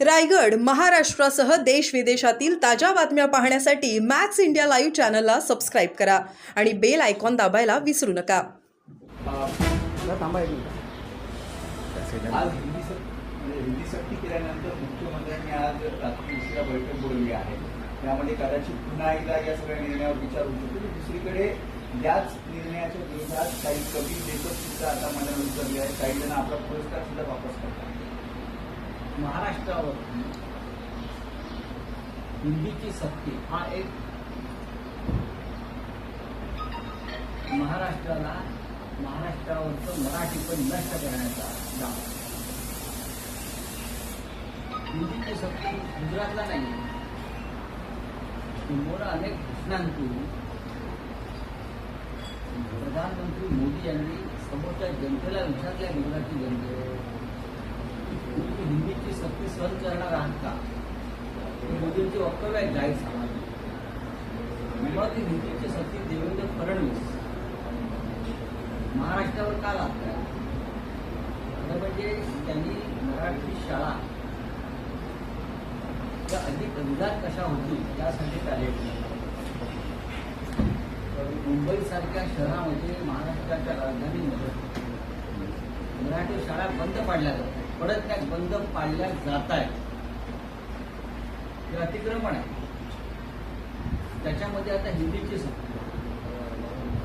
रायगड महाराष्ट्रासह देश विदेशातील ताज्या बातम्या पाहण्यासाठी मॅक्स इंडिया लाईव्ह चॅनलला सबस्क्राईब करा आणि बेल आयकॉन दाबायला विसरू नका. आज हिंदी सक- म्हणजे हिंदी सक्ती केल्यानंतर मुख्यमंत्र्यांनी आज रात्री दुसऱ्या बैठक बोलवली आहे. त्यामध्ये कदाचित पुन्हा एकदा या सगळ्या निर्णयावर विचार होऊ शकतो. दुसरीकडे याच निर्णयाच्या विरोधात काही कवी लेखक सुद्धा आता मैदानात उतरले आहेत. काही जण आपला पुरस्कार सुद्धा वापस करतात. महाराष्ट्रावर हिंदीची सक्ती हा एक महाराष्ट्राला महाराष्ट्रावरचं मराठी पण नष्ट करण्याचा डाव हिंदीची सक्ती गुजरातला नाही. किंबहुना अनेक घोषणांतून प्रधानमंत्री मोदी यांनी समोरच्या जनतेला विचारल्या गुजराती जनते. तुम्ही हिंदीची सक्ती सहन करणार आहात का? मोदींचे वक्तव्य आहे जाहीर समाज मग हिंदीची सक्ती देवेंद्र फडणवीस. महाराष्ट्रावर का लागतात खरं म्हणजे त्यांनी मराठी शाळा त्या अधिक विधात कशा होतील त्यासाठी कार्य मुंबई मुंबईसारख्या शहरामध्ये महाराष्ट्राच्या राजधानीमध्ये मराठी शाळा बंद पाडल्या जातात. परत त्या बंद पाळल्या जात आहेत हे अतिक्रमण आहे. त्याच्यामध्ये आता हिंदीची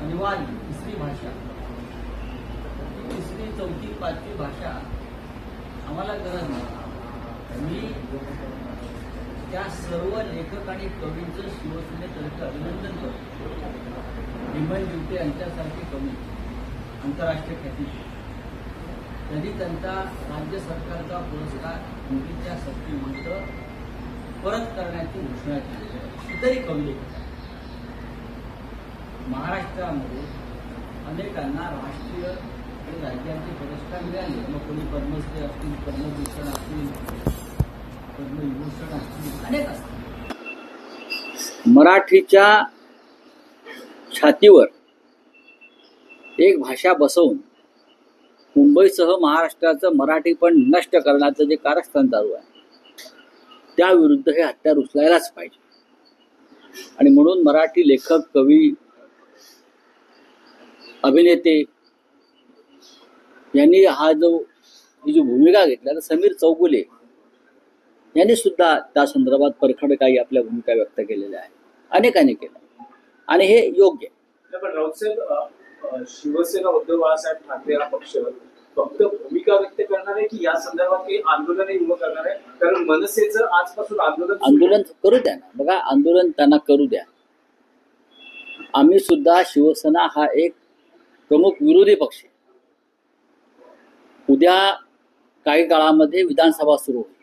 अनिवार्य तिसरी भाषा. तिसरी चौथी पाचवी भाषा आम्हाला गरज नाही. मी त्या सर्व लेखक आणि कवींचं शिवसेनेतर्फे अभिनंदन करतो. विमल जिवते यांच्यासारखे कवी. आंतरराष्ट्रीय ख्यातीचे त्यांनी त्यांचा राज्य सरकारचा पुरस्कार हिंदीच्या सक्तीविरुद्ध परत करण्याची घोषणा केली आहे. इतरही कमी महाराष्ट्रामध्ये अनेकांना राष्ट्रीय आणि राज्याचे पुरस्कार मिळाले. मग कोणी पद्मश्री असतील पद्मभूषण असतील पद्मविभूषण असतील अनेक असतील. मराठीच्या छातीवर एक भाषा बसवून मुंबईसह महाराष्ट्राचं मराठी पण नष्ट करण्याचं जे कारस्थान चालू आहे त्याविरुद्ध हे हत्यार उचलायलाच पाहिजे. आणि म्हणून मराठी लेखक कवी अभिनेते यांनी हा जो ही जी भूमिका घेतली तर समीर चौगुले यांनी सुद्धा त्या संदर्भात परखड काही आपल्या भूमिका व्यक्त केलेल्या आहेत. अनेकांनी केलं आणि हे योग्य शिवसेना उद्धव बाळासाहेब ठाकरे हा पक्ष फक्त भूमिका व्यक्त करणार आहे की या संदर्भात काही आंदोलनही उभं करणार आहे? कारण मनसेचं आजपासून आंदोलन आंदोलन करू द्या ना. बघा आंदोलन त्यांना करू द्या. आम्ही सुद्धा शिवसेना हा एक प्रमुख विरोधी पक्ष आहे. उद्या काही काळामध्ये विधानसभा सुरू होईल.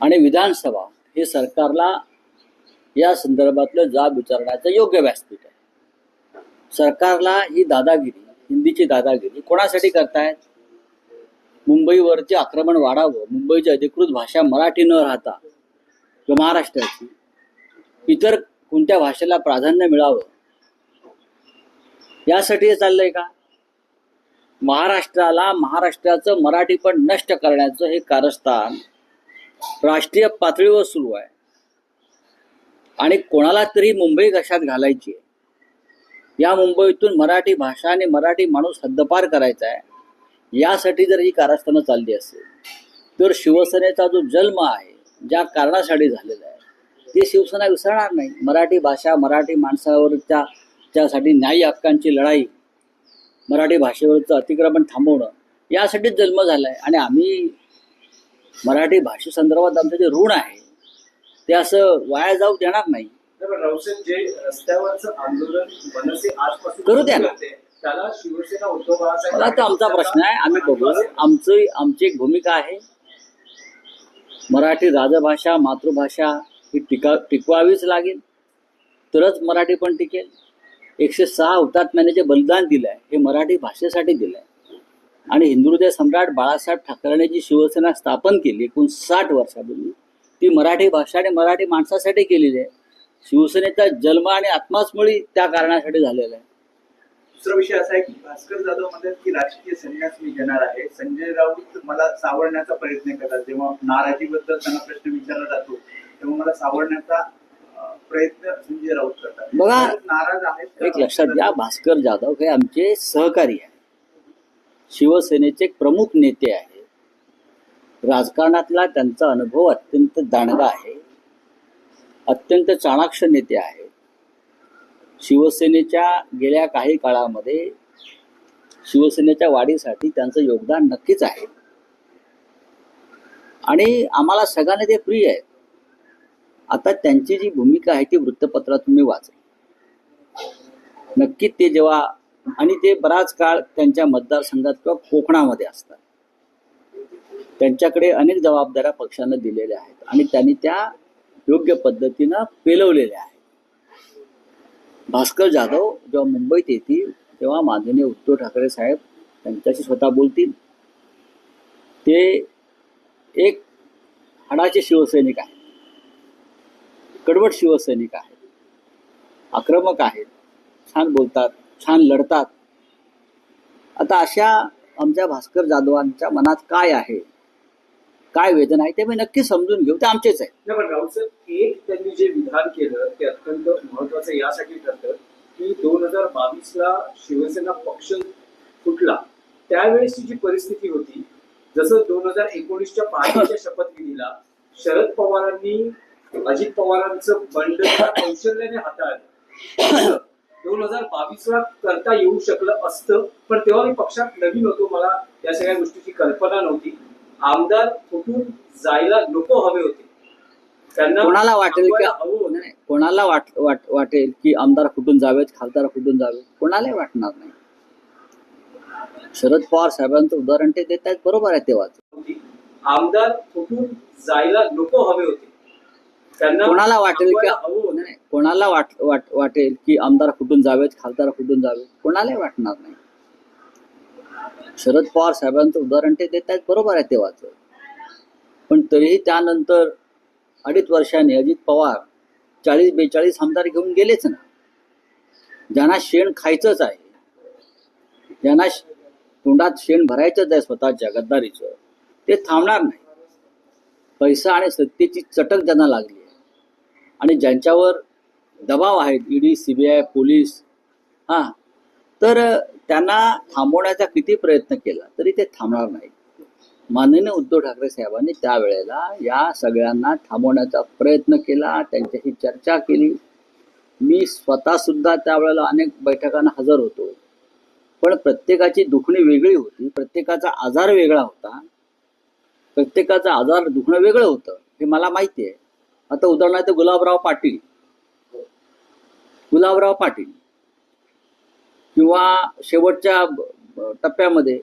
आणि विधानसभा हे सरकारला या संदर्भातलं जाब विचारण्याचं योग्य व्यासपीठ आहे. सरकारला ही दादागिरी हिंदीची दादागिरी कोणासाठी करतायत? मुंबईवरचे आक्रमण वाढावं मुंबईची अधिकृत भाषा मराठी न राहता किंवा महाराष्ट्राची इतर कोणत्या भाषेला प्राधान्य मिळावं? यासाठी हे चाललंय का? महाराष्ट्राला महाराष्ट्राचं मराठी पण नष्ट करण्याचं हे कारस्थान राष्ट्रीय पातळीवर सुरू आहे. आणि कोणाला तरी मुंबई कशात घालायची आहे? या मुंबईतून मराठी भाषा आणि मराठी माणूस हद्दपार करायचा आहे यासाठी जर ही कारस्थानं चालली असेल तर शिवसेनेचा जो जन्म आहे ज्या कारणासाठी झालेला आहे ते शिवसेना विसरणार नाही. मराठी भाषा मराठी माणसावरच्या त्यासाठी न्यायी हक्कांची लढाई मराठी भाषेवरचं अतिक्रमण थांबवणं यासाठीच जन्म झाला आहे आणि आम्ही मराठी भाषेसंदर्भात आमचं जे ऋण आहे ते असं वाया जाऊ देणार नाही. जे रस्त्यावरचं आंदोलन मनसे आजपासून करू द्या ना. त्याला शिवसेना उद्धव बाळासाहेब मला तो आमचा प्रश्न आहे आम्ही बघू. आमचं आमची एक भूमिका आहे. मराठी राजभाषा मातृभाषा ही टिका टिकवावीच लागेल. तरच मराठी पण टिकेल. एकशे सहा हुतात्म्याने जे बलिदान दिलं आहे हे मराठी भाषेसाठी दिलं आहे आणि हिंदुहृदय सम्राट बाळासाहेब ठाकरेने जी शिवसेना स्थापन केली एकूण साठ वर्षापूर्वी ती मराठी भाषा आणि मराठी माणसासाठी केलेली आहे. शिवसेनेचा जन्म आणि आत्माच मुळी त्या कारणासाठी झालेला आहे. दुसरा विषय असा आहे की भास्कर जाधव म्हणतात की राजकीय संन्यास मी घेणार आहे. संजय राऊत मला सावरण्याचा प्रयत्न करतात. जेव्हा नाराजीबद्दल त्यांना प्रश्न विचारला जातो तेव्हा मला सावरण्याचा प्रयत्न संजय राऊत करतात. बघा, नाराज आहेत? एक लक्षात घ्या भास्कर जाधव हे आमचे सहकारी आहे शिवसेनेचे एक प्रमुख नेते आहे राजकारणातला त्यांचा अनुभव अत्यंत दांडगा आहे. अत्यंत चाणाक्ष नेते आहेत. शिवसेनेच्या गेल्या काही काळामध्ये शिवसेनेच्या वाढीसाठी त्यांचं योगदान नक्कीच आहे. आणि आम्हाला सगळ्यांना ते प्रिय आहे. आता त्यांची जी भूमिका आहे ती वृत्तपत्रात तुम्ही वाचा. नक्कीच ते जेव्हा आणि ते बराच काळ त्यांच्या मतदारसंघात किंवा कोकणामध्ये असतात. त्यांच्याकडे अनेक जबाबदाऱ्या पक्षानं दिलेल्या आहेत आणि त्यांनी त्या योग्य पद्धतीनं पेलवलेल्या आहेत. भास्कर जाधव जेव्हा मुंबईत येतील तेव्हा माननीय उद्धव ठाकरे साहेब त्यांच्याशी स्वतः बोलतील. ते एक हाडाचे शिवसैनिक आहेत. कडवट शिवसैनिक आहेत. आक्रमक आहेत. छान बोलतात छान लढतात. आता अशा आमच्या भास्कर जाधवांच्या मनात काय आहे? काय वेदना आहे ते मी नक्की समजून घेऊ. ते आमचेच आहे. नाही पण राहुल एक त्यांनी जे विधान केलं ते अत्यंत महत्वाचं यासाठी ठरतं की दोन हजार बावीस ला शिवसेना पक्ष फुटला. त्यावेळेसची जी परिस्थिती होती जसं दोन हजार एकोणीसच्या पहाटेच्या शपथविधीला शरद पवारांनी अजित पवारांचं बंड कौशल्याने हाताळलं. दोन हजार बावीस ला करता येऊ शकलं असतं पण तेव्हा मी पक्षात नवीन होतो. मला या सगळ्या गोष्टीची कल्पना नव्हती. आमदार फुटून जायला नको हवे होते त्यांना कोणाला वाटेल की हवं. नाही, कोणाला वाट वाट वाटेल की आमदार फुटून जावेत खासदार फुटून जावेत कोणालाही वाटणार नाही शरद पवार साहेबांचं उदाहरण ते देत आहेत बरोबर आहे तेव्हाच होती. आमदार फुटून जायला नको हवे होते त्यांना कोणाला वाटेल की हवं. नाही, कोणाला वाट वाट वाटेल की आमदार फुटून जावेत खासदार फुटून जावेत कोणालाही वाटणार नाही शरद पवार साहेबांचं उदाहरण ते देत आहेत बरोबर आहे तेव्हाच पण तरीही त्यानंतर अडीच वर्षांनी अजित पवार चाळीस बेचाळीस आमदार घेऊन गेलेच ना. ज्यांना शेण खायचंच आहे ज्यांना तोंडात शेण भरायचंच आहे स्वतःच्या गद्दारीचं ते थांबणार नाही. पैसा आणि सत्तेची चटक त्यांना लागली आहे. आणि ज्यांच्यावर दबाव आहेत ईडी सीबीआय पोलीस हां तर त्यांना थांबवण्याचा किती प्रयत्न केला तरी ते थांबणार नाही माननीय उद्धव ठाकरे साहेबांनी त्यावेळेला या सगळ्यांना थांबवण्याचा प्रयत्न केला त्यांच्याशी चर्चा केली. मी स्वतः सुद्धा त्यावेळेला अनेक बैठकांना हजर होतो. पण प्रत्येकाची दुखणी वेगळी होती प्रत्येकाचा आजार वेगळा होता. प्रत्येकाचा आजार दुखणं वेगळं होतं हे मला माहिती आहे. आता उदाहरणार्थ गुलाबराव पाटील. गुलाबराव पाटील. किंवा शेवटच्या टप्प्यामध्ये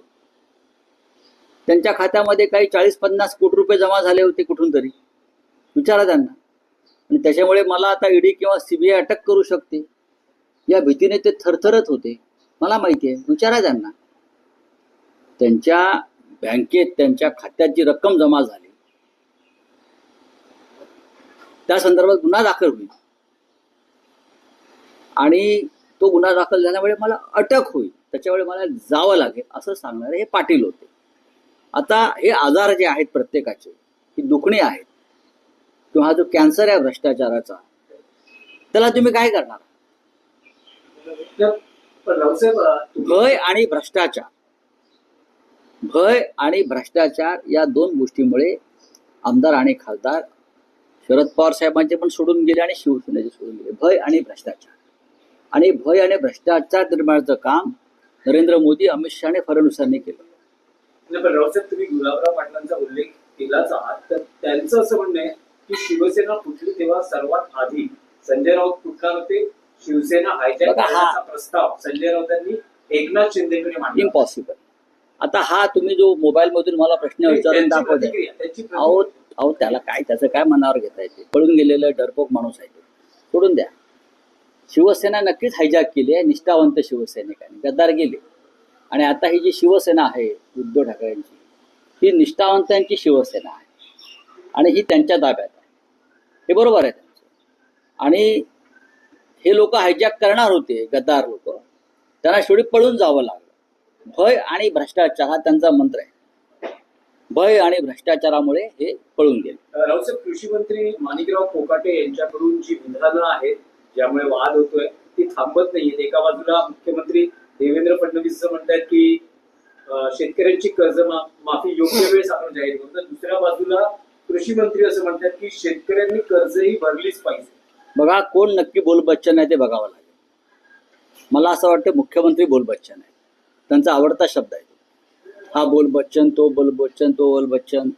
त्यांच्या खात्यामध्ये काही चाळीस पन्नास कोटी रुपये जमा झाले होते कुठून तरी. विचारा त्यांना. आणि त्याच्यामुळे मला आता ईडी किंवा सीबीआय अटक करू शकते. या भीतीने ते थरथरत होते. मला माहिती आहे. विचारा त्यांना. त्यांच्या बँकेत त्यांच्या खात्यात जी रक्कम जमा झाली त्या संदर्भात गुन्हा दाखल होईल. आणि तो गुन्हा दाखल झाल्यामुळे मला अटक होईल त्याच्यामुळे मला जावं लागेल असं सांगणारे हे पाटील होते. आता हे आजार जे आहेत प्रत्येकाचे ही दुखणी आहेत किंवा हा जो कॅन्सर आहे भ्रष्टाचाराचा त्याला तुम्ही काय करणार? भय आणि भ्रष्टाचार. भय आणि भ्रष्टाचार या दोन गोष्टीमुळे आमदार आणि खासदार शरद पवार साहेबांचे पण सोडून गेले आणि शिवसेनेचे सोडून गेले. भय आणि भ्रष्टाचार. आणि भय आणि भ्रष्टाचार निर्माणाचं काम नरेंद्र मोदी अमित शहा आणि फडणवीसांनी केलं. तुम्ही गुलाबराव पाटलांचा उल्लेख केलाच आहात. तर त्यांचं असं म्हणणं आहे की शिवसेना फुटली तेव्हा सर्वात आधी संजय राऊत फुटणार होते. शिवसेना हायजॅक हा- करण्याचा प्रस्ताव संजय राऊतांनी एकनाथ शिंदेकडे मांडला. इम्पॉसिबल आता हा तुम्ही जो मोबाईल मधून मला प्रश्न विचारून त्यांची अहो. अहो त्याला काय त्याचं काय मनावर घेता येते? पळून गेलेलं डरपोक माणूस आहे ते. सोडून द्या. शिवसेना नक्कीच हायजॅक केली आहे निष्ठावंत शिवसैनिकांनी. गद्दार गेले. आणि आता ही जी शिवसेना आहे उद्धव ठाकरेंची ही निष्ठावंतांची शिवसेना आहे. आणि ही त्यांच्या ताब्यात आहे. हे बरोबर आहे त्यांचं. आणि हे लोक हायजॅक करणार होते गद्दार लोक. त्यांना शेवटी पळून जावं लागलं. भय आणि भ्रष्टाचार हा त्यांचा मंत्र आहे. भय आणि भ्रष्टाचारामुळे हे पळून गेले. रावसाहेब कृषी मंत्री माणिकराव कोकाटे यांच्याकडून जी विधानं आहेत ज्यामुळे वाद होतोय ती थांबत नाहीयेत एका बाजूला मुख्यमंत्री देवेंद्र फडणवीस म्हणतात की शेतकऱ्यांची कर्ज माफी योग्य वेळेस आपण जाहीर करू. तर दुसऱ्या बाजूला कृषी मंत्री असं म्हणतात की शेतकऱ्यांनी कर्जही भरलीच पाहिजे. बघा कोण नक्की बोल बच्चन आहे ते बघावं लागेल. मला असं वाटतं मुख्यमंत्री बोल बच्चन आहे. त्यांचा आवडता शब्द आहे हा बोल बच्चन तो बोल बच्चन तो बोल बच्चन.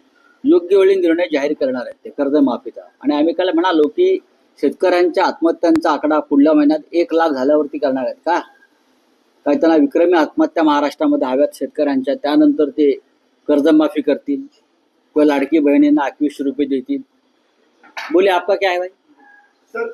योग्य वेळी निर्णय जाहीर करणार आहेत ते. कर्जमाफीचा आणि आम्ही काल म्हणालो की शेतकऱ्यांच्या आत्महत्यांचा आकडा पुढल्या महिन्यात एक लाख झाल्यावरती करणार आहेत का? काही त्यांना विक्रमी आत्महत्या महाराष्ट्रामध्ये हव्यात शेतकऱ्यांच्या. त्यानंतर ते कर्जमाफी करतील किंवा लाडकी बहिणींना एकवीसशे रुपये देतील. बोले आपका क्या है भाई? सर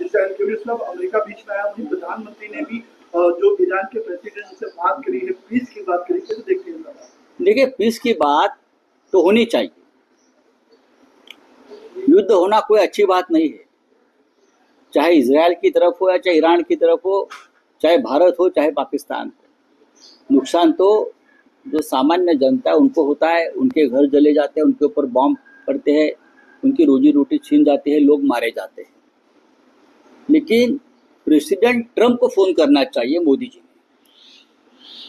इसराइल के बीच में अमेरिका बीच में आया वहीं प्रधानमंत्री ने भी जो ईरान के प्रेसिडेंट से बात करी है पीस की बात करी कैसे देखते हैं? सर देखिए पीस की बात तो होनी चाहिए। युद्ध होना कोई अच्छी बात नहीं है। चाहे इसराइल की तरफ़ हो या चाहे ईरान की तरफ़ हो, चाहे भारत हो, चाहे पाकिस्तान हो। नुकसान तो जो सामान्य जनता है, उनको होता है, उनके घर जले जाते हैं, उनके ऊपर बॉम्ब पड़ते हैं, उनकी रोजी रोटी छीन जाती है, लोग मारे जाते हैं। लेकिन प्रेसिडेंट ट्रंप को फ़ोन करना चाहिए मोदी जी ने।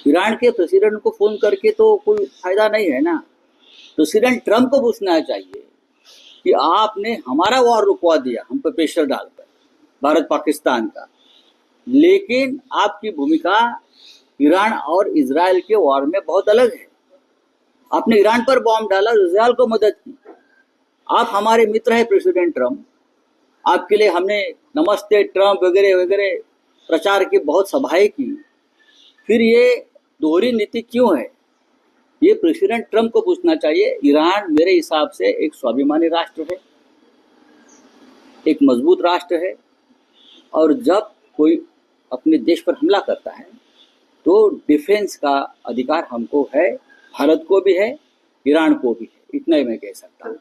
ईरान के प्रेसिडेंट को फ़ोन करके तो कोई फ़ायदा नहीं है ना। प्रेसिडेंट ट्रंप को पूछना चाहिए कि आपने हमारा वॉर रुकवा दिया, हम पे प्रेशर डालकर भारत पाकिस्तान का। लेकिन आपकी भूमिका ईरान और इसराइल के वॉर में बहुत अलग है। आपने ईरान पर बॉम्ब डाला इसराइल को मदद की। आप हमारे मित्र हैं प्रेसिडेंट ट्रंप। आपके लिए हमने नमस्ते ट्रंप वगैरह वगैरह प्रचार की, बहुत सभाएँ की। फिर ये दोहरी नीति क्यों है? ये प्रेसिडेंट ट्रंप को पूछना चाहिए ईरान मेरे हिसाब से एक स्वाभिमानी राष्ट्र है एक मज़बूत राष्ट्र है और जब कोई अपने देश पर हमला करता है तो डिफेंस का अधिकार हमको है भारत को भी है ईरान को भी है। इतना ही मैं कह सकता हूँ।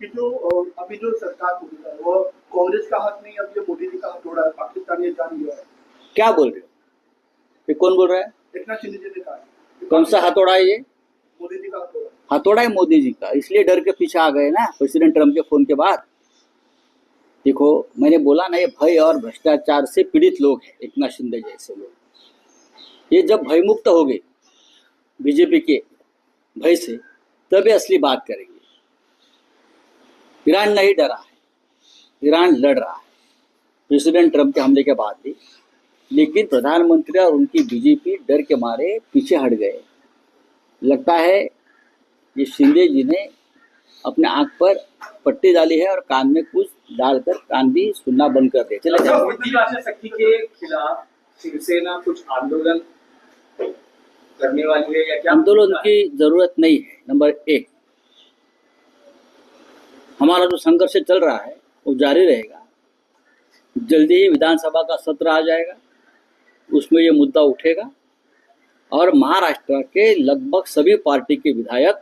कि जो अभी जो सरकार वो कांग्रेस का हाथ नहीं अब ये मोदी जी का हाथ जोड़ा है पाकिस्तान ये जान है। क्या बोल रहे हो? ये कौन बोल रहा है? कौन सा हथौड़ा है ये। हथौड़ा। है मोदी जी का इसलिए डर के पीछे आ गए ना प्रेसिडेंट ट्रंप के फ़ोन के बाद। देखो मैंने बोला ना ये भय और भ्रष्टाचार से पीड़ित लोग हैं एक नाथ शिंदे जैसे लोग। ये जब भयमुक्त हो गए बीजेपी के भय से तभी असली बात करेंगे। ईरान नहीं डरा है ईरान लड़ रहा है। प्रेसिडेंट ट्रंप के हमले के बाद भी लेकिन प्रधानमंत्री और उनकी बीजेपी डर के मारे पीछे हट गए। लगता है ये शिंदे जी ने अपने आँख पर पट्टी डाली है और कान में कुछ डालकर कान भी सुनना बंद कर दिया। चले जाओ। के खिलाफ शिवसेना कुछ आंदोलन करने वाली है या क्या? आंदोलन की ज़रूरत नहीं है नंबर एक। हमारा जो संघर्ष चल रहा है वो जारी रहेगा। जल्दी ही विधानसभा का सत्र आ जाएगा। उसमें ये मुद्दा उठेगा। और महाराष्ट्र के लगभग सभी पार्टी के विधायक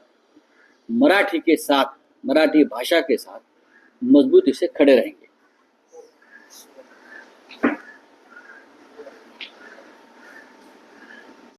मराठी के साथ, मराठी भाषा के साथ मजबूती से खड़े रहेंगे।